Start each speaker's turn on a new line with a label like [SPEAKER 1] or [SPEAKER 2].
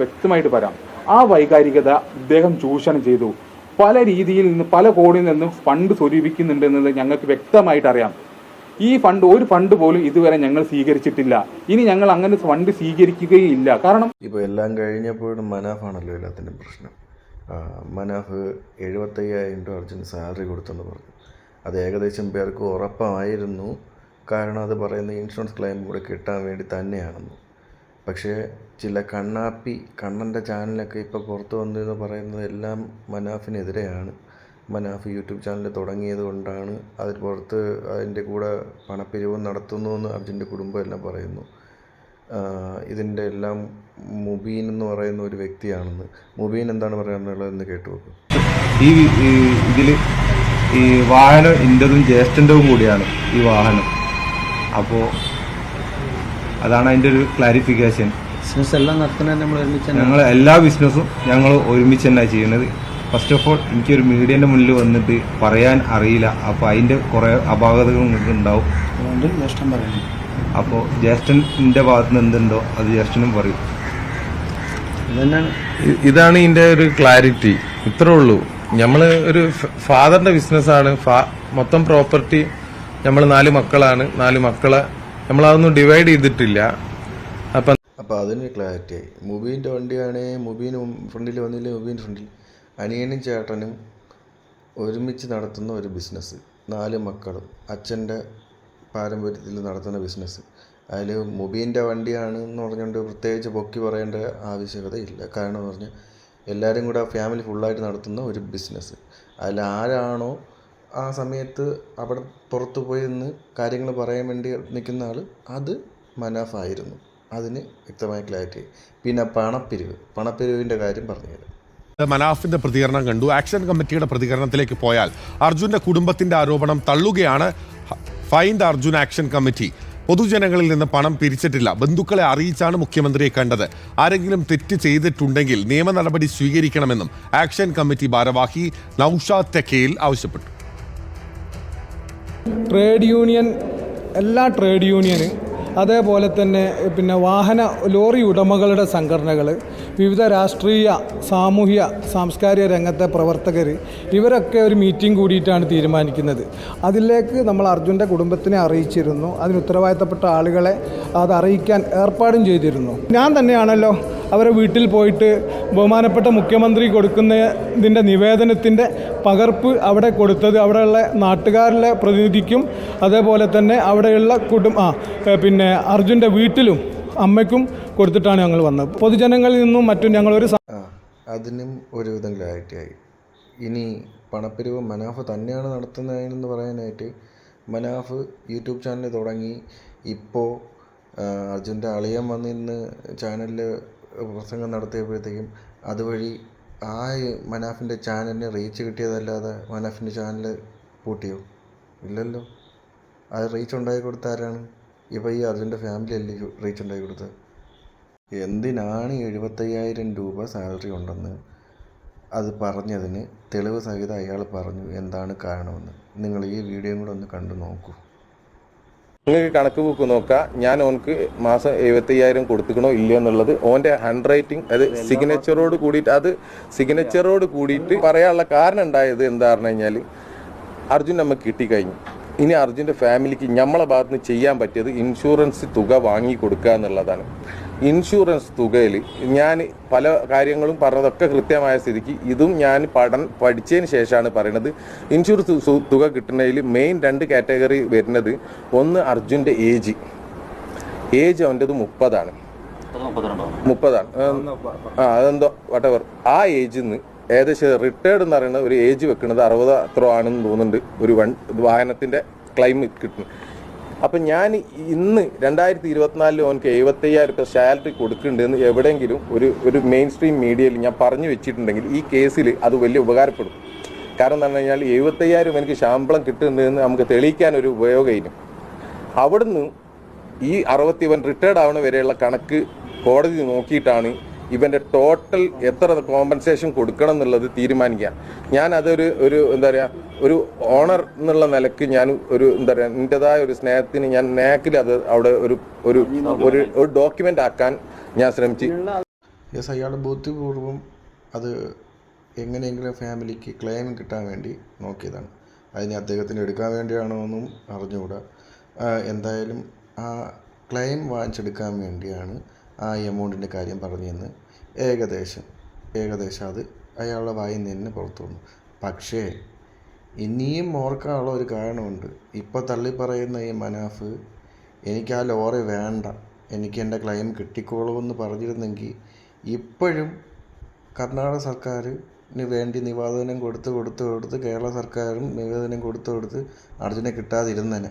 [SPEAKER 1] വ്യക്തമായിട്ട് പറയാം. ആ വൈകാരികത അദ്ദേഹം ചൂഷണം ചെയ്തു. പല രീതിയിൽ നിന്ന് പല കോണിൽ നിന്നും ഫണ്ട് സ്വരൂപിക്കുന്നുണ്ട് എന്നത് ഞങ്ങൾക്ക് വ്യക്തമായിട്ട് അറിയാം. ഈ ഫണ്ട് ഒരു ഫണ്ട് പോലും ഇതുവരെ ഞങ്ങൾ സ്വീകരിച്ചിട്ടില്ല. ഇനി ഞങ്ങൾ അങ്ങനെ ഫണ്ട് സ്വീകരിക്കുകയില്ല. കാരണം
[SPEAKER 2] ഇപ്പോൾ എല്ലാം കഴിഞ്ഞപ്പോഴും മനാഫാണല്ലോ എല്ലാത്തിന്റെ പ്രശ്നം. മനാഫ് എഴുപത്തയ്യായിരം രൂപ അർജുന് സാലറി കൊടുത്തെന്ന് പറഞ്ഞു. അത് ഏകദേശം പേർക്ക് ഉറപ്പായിരുന്നു. കാരണം അത് പറയുന്ന ഇൻഷുറൻസ് ക്ലെയിം കൂടെ കിട്ടാൻ വേണ്ടി തന്നെയാണെന്ന്. പക്ഷേ ചില കണ്ണാപ്പി കണ്ണന്റെ ചാനലൊക്കെ ഇപ്പോൾ പുറത്ത് വന്നതെന്ന് പറയുന്നത് എല്ലാം മനാഫിനെതിരെയാണ്. മനാഫ് യൂട്യൂബ് ചാനൽ തുടങ്ങിയത് കൊണ്ടാണ് അതിന് പുറത്ത് അതിന്റെ കൂടെ പണപ്പിരിവ് നടത്തുന്നു എന്ന് അർജുന്റെ കുടുംബം എല്ലാം പറയുന്നു ഇതിന്റെ എല്ലാം മുബീൻ എന്ന് പറയുന്ന ഒരു വ്യക്തിയാണെന്ന്. മുബീൻ എന്താണ് പറയാനുള്ളതെന്ന് കേട്ടു
[SPEAKER 3] ഈ ഇതിൽ ഈ വാഹനം ഇന്റതും ജ്യേഷ്ഠന്റെതും കൂടിയാണ് ഈ വാഹനം. അപ്പോൾ അതാണ് അതിന്റെ ഒരു ക്ലാരിഫിക്കേഷൻ
[SPEAKER 4] ബിസിനസ് എല്ലാം നടത്തുന്നത് നമ്മൾ ഒരുമിച്ച്
[SPEAKER 3] ഞങ്ങൾ എല്ലാ ബിസിനസ്സും ഞങ്ങൾ ഒരുമിച്ച് തന്നെ ചെയ്യുന്നത്. ഫസ്റ്റ് ഓഫ് ഓൾ എനിക്കൊരു മീഡിയന്റെ മുന്നിൽ വന്നിട്ട് പറയാൻ അറിയില്ല. അപ്പോൾ അതിന്റെ കുറേ അപാകതകൾ നിങ്ങൾക്ക് ഉണ്ടാവും.
[SPEAKER 4] അതുകൊണ്ട് ജ്യേഷ്ഠൻ പറയുന്നു.
[SPEAKER 3] അപ്പോൾ ജ്യേഷ്ഠന്റെ ഭാഗത്ത് നിന്ന് എന്തുണ്ടോ അത് ജ്യേഷ്ഠനും പറയും.
[SPEAKER 5] ഇതാണ് ഇതിന്റെ ഒരു ക്ലാരിറ്റി ഇത്രേ ഉള്ളൂ. നമ്മൾ ഒരു ഫാദറിന്റെ ബിസിനസ്സാണ് മൊത്തം പ്രോപ്പർട്ടി നമ്മൾ നാല് മക്കളാണ്. നാല് മക്കളെ നമ്മൾ അതൊന്നും ഡിവൈഡ് ചെയ്തിട്ടില്ല. അപ്പം
[SPEAKER 2] അപ്പോൾ അതിന് ക്ലാരിറ്റി ആയി. മുബീന്റെ വണ്ടിയാണെങ്കിൽ മുബീൻ ഫ്രണ്ടിൽ വന്നില്ലേ മുബീൻ ഫ്രണ്ടിൽ അനിയനും ചേട്ടനും ഒരുമിച്ച് നടത്തുന്ന ഒരു ബിസിനസ് നാല് മക്കളും അച്ഛന്റെ പാരമ്പര്യത്തിൽ നടത്തുന്ന ബിസിനസ് അതിൽ മുബീന്റെ വണ്ടിയാണ് എന്ന് പറഞ്ഞുകൊണ്ട് പ്രത്യേകിച്ച് പൊക്കി പറയേണ്ട ആവശ്യകതയില്ല. കാരണം എന്ന് പറഞ്ഞാൽ എല്ലാവരും കൂടെ ഫാമിലി ഫുള്ളായിട്ട് നടത്തുന്ന ഒരു ബിസിനസ് അതിൽ ആരാണോ ആ സമയത്ത് അവിടെ പുറത്ത് പോയി നിന്ന് കാര്യങ്ങൾ പറയാൻ വേണ്ടി നിൽക്കുന്ന ആൾ അത് മനാഫായിരുന്നു അതിന് വ്യക്തമായ ക്ലാരിറ്റി പിന്നെ പണപ്പിരിവ്. പണപ്പിരിവിന്റെ കാര്യം പറഞ്ഞുതരാം
[SPEAKER 6] മനാഫിന്റെ പ്രതികരണം കണ്ടു. ആക്ഷൻ കമ്മിറ്റിയുടെ പ്രതികരണത്തിലേക്ക് പോയാൽ അർജുന്റെ കുടുംബത്തിന്റെ ആരോപണം തള്ളുകയാണ്. ഫൈൻഡ് അർജുൻ ആക്ഷൻ കമ്മിറ്റി പൊതുജനങ്ങളിൽ നിന്ന് പണം പിരിച്ചിട്ടില്ല. ബന്ധുക്കളെ അറിയിച്ചാണ് മുഖ്യമന്ത്രിയെ കണ്ടത്. ആരെങ്കിലും തെറ്റ് ചെയ്തിട്ടുണ്ടെങ്കിൽ നിയമ നടപടി സ്വീകരിക്കണമെന്നും ആക്ഷൻ കമ്മിറ്റി ഭാരവാഹി നൌഷാദ് തെക്കയിൽ ആവശ്യപ്പെട്ടു.
[SPEAKER 7] ട്രേഡ് യൂണിയൻ എല്ലാ ട്രേഡ് യൂണിയന് അതേപോലെ തന്നെ പിന്നെ വാഹന ലോറി ഉടമകളുടെ സംഘടനകൾ വിവിധ രാഷ്ട്രീയ സാമൂഹ്യ സാംസ്കാരിക രംഗത്തെ പ്രവർത്തകർ ഇവരൊക്കെ ഒരു മീറ്റിംഗ് കൂടിയിട്ടാണ് തീരുമാനിക്കുന്നത്. അതിലേക്ക് നമ്മൾ അർജുന്റെ കുടുംബത്തിനെ അറിയിച്ചിരുന്നു. അതിന് ഉത്തരവാദിത്തപ്പെട്ട ആളുകളെ അത് അറിയിക്കാൻ ഏർപ്പാടും ചെയ്തിരുന്നു. ഞാൻ തന്നെയാണല്ലോ അവരെ വീട്ടിൽ പോയിട്ട് ബഹുമാനപ്പെട്ട മുഖ്യമന്ത്രി കൊടുക്കുന്നതിന്റെ നിവേദനത്തിന്റെ പകർപ്പ് അവിടെ കൊടുത്തത് അവിടെയുള്ള നാട്ടുകാരിലെ പ്രതിനിധിക്കും അതേപോലെ തന്നെ അവിടെയുള്ള കുടുംബ പിന്നെ അർജുന്റെ വീട്ടിലും അമ്മയ്ക്കും കൊടുത്തിട്ടാണ് ഞങ്ങൾ വന്നത്. പൊതുജനങ്ങളിൽ നിന്നും മറ്റും ഞങ്ങളൊരു
[SPEAKER 2] അതിനും ഒരുവിധം ക്ലാരിറ്റി ആയി ഇനി പണപ്പിരിവ് മനാഫ് തന്നെയാണ് നടത്തുന്നതെന്ന് പറയാനായിട്ട് മനാഫ് യൂട്യൂബ് ചാനൽ തുടങ്ങി. ഇപ്പോൾ അർജുന്റെ അളിയൻ വന്നിന്ന് ചാനലിൽ പ്രസംഗം നടത്തിയപ്പോഴത്തേക്കും അതുവഴി ആ മനാഫിന്റെ ചാനലിന് റീച്ച് കിട്ടിയതല്ലാതെ മനാഫിന്റെ ചാനൽ പൂട്ടിയോ? ഇല്ലല്ലോ. അത് റീച്ച് ഉണ്ടാക്കി കൊടുത്ത ആരാണ്? ഇപ്പോൾ ഈ അർജുന്റെ ഫാമിലി അല്ലേ റീച്ച് ഉണ്ടാക്കി കൊടുത്തത്? എന്തിനാണ് എഴുപത്തയ്യായിരം രൂപ സാലറി ഉണ്ടെന്ന് അത് പറഞ്ഞതിന് തെളിവ് സഹിതം അയാൾ പറഞ്ഞു എന്താണ് കാരണമെന്ന്. നിങ്ങൾ ഈ വീഡിയോയും കൂടെ ഒന്ന് കണ്ടു നോക്കൂ.
[SPEAKER 5] നിങ്ങൾക്ക് കണക്ക് ബുക്ക് നോക്കാം. ഞാൻ ഓനക്ക് മാസം എഴുപത്തയ്യായിരം കൊടുത്തിക്കണോ ഇല്ലയോ എന്നുള്ളത് ഓന്റെ ഹാൻഡ് റൈറ്റിംഗ് അത് സിഗ്നേച്ചറോട് കൂടിയിട്ട് അത് സിഗ്നേച്ചറോട് കൂടിയിട്ട് പറയാനുള്ള കാരണം ഉണ്ടായത് എന്താ പറഞ്ഞു കഴിഞ്ഞാൽ അർജുൻ നമുക്ക് കിട്ടിക്കഴിഞ്ഞു. ഇനി അർജുന്റെ ഫാമിലിക്ക് നമ്മളെ ഭാഗത്ത് നിന്ന് ചെയ്യാൻ പറ്റിയത് ഇൻഷുറൻസ് തുക വാങ്ങി കൊടുക്കുക എന്നുള്ളതാണ്. ഇൻഷുറൻസ് തുകയിൽ ഞാൻ പല കാര്യങ്ങളും പറഞ്ഞതൊക്കെ കൃത്യമായ സ്ഥിതിക്ക് ഇതും ഞാൻ പഠന പഠിച്ചതിന് ശേഷമാണ് പറയുന്നത് ഇൻഷുറൻസ് തുക കിട്ടുന്നതിൽ മെയിൻ രണ്ട് കാറ്റഗറി വരുന്നത് ഒന്ന് അർജുന്റെ ഏജ് ഏജ് അവന്റെത് മുപ്പതാണ്. മുപ്പതാണ്. ആ അതെന്തോ വട്ടവർ ആ ഏജിൽ നിന്ന് ഏകദേശം റിട്ടയർഡ് എന്ന് പറയുന്നത് ഒരു ഏജ് വെക്കുന്നത് അറുപത് അത്ര ആണെന്ന് തോന്നുന്നുണ്ട്. ഒരു വൺ വാഹനത്തിന്റെ ക്ലൈം കിട്ടുന്നു അപ്പം ഞാൻ ഇന്ന് രണ്ടായിരത്തി ഇരുപത്തിനാലിൽ ഓനക്ക് എഴുപത്തയ്യായിരം രൂപ സാലറി കൊടുക്കുന്നുണ്ടെന്ന് എവിടെയെങ്കിലും ഒരു ഒരു മെയിൻ സ്ട്രീം മീഡിയയിൽ ഞാൻ പറഞ്ഞു വെച്ചിട്ടുണ്ടെങ്കിൽ ഈ കേസിൽ അത് വലിയ ഉപകാരപ്പെടും. കാരണം എന്ന് പറഞ്ഞു കഴിഞ്ഞാൽ എഴുപത്തയ്യായിരം എനിക്ക് ശമ്പളം കിട്ടുന്നതെന്ന് നമുക്ക് തെളിയിക്കാൻ ഒരു ഉപയോഗമായിരുന്നു അവിടുന്ന് ഈ അറുപത്തി വൺ റിട്ടയർഡ് ആവണ വരെയുള്ള കണക്ക് കോടതി നോക്കിയിട്ടാണ് ഇവന്റെ ടോട്ടൽ എത്ര കോമ്പൻസേഷൻ കൊടുക്കണം എന്നുള്ളത് തീരുമാനിക്കുക. ഞാൻ അതൊരു ഒരു എന്താ പറയുക ഒരു ഓണർ എന്നുള്ള നിലയ്ക്ക് ഞാൻ ഒരു എന്താ പറയുക എന്റെതായ ഒരു സ്നേഹത്തിന് ഞാൻ നേക്കിൽ അത് അവിടെ ഒരു ഒരു ഒരു ഡോക്യുമെന്റ് ആക്കാൻ ഞാൻ ശ്രമിച്ചു.
[SPEAKER 2] യെസ് അയാൾ ബുദ്ധിപൂർവം അത് എങ്ങനെയെങ്കിലും ഫാമിലിക്ക് ക്ലെയിം കിട്ടാൻ വേണ്ടി നോക്കിയതാണ്. അതിന് അദ്ദേഹത്തിന് എടുക്കാൻ വേണ്ടിയാണോ എന്നും അറിഞ്ഞുകൂടാ. എന്തായാലും ആ ക്ലെയിം വാങ്ങിച്ചെടുക്കാൻ വേണ്ടിയാണ് ആ എമൗണ്ടിന്റെ കാര്യം പറഞ്ഞു എന്ന് ഏകദേശം ഏകദേശം അത് അയാളുടെ വായിൽ നിന്ന് തന്നെ പുറത്തു വന്നു. പക്ഷേ ഇനിയും ഓർക്കാനുള്ള ഒരു കാരണമുണ്ട്. ഇപ്പോൾ തള്ളി പറയുന്ന ഈ മനാഫ് എനിക്ക് ആ ലോറി വേണ്ട എനിക്ക് എന്റെ ക്ലെയിം കിട്ടിക്കോളുമെന്ന് പറഞ്ഞിരുന്നെങ്കിൽ ഇപ്പോഴും കർണാടക സർക്കാരിന് വേണ്ടി നിവേദനം കൊടുത്ത് കൊടുത്ത് കൊടുത്ത് കേരള സർക്കാരും നിവേദനം കൊടുത്ത് കൊടുത്ത് അർജുനെ കിട്ടാതിരുന്നേനെ.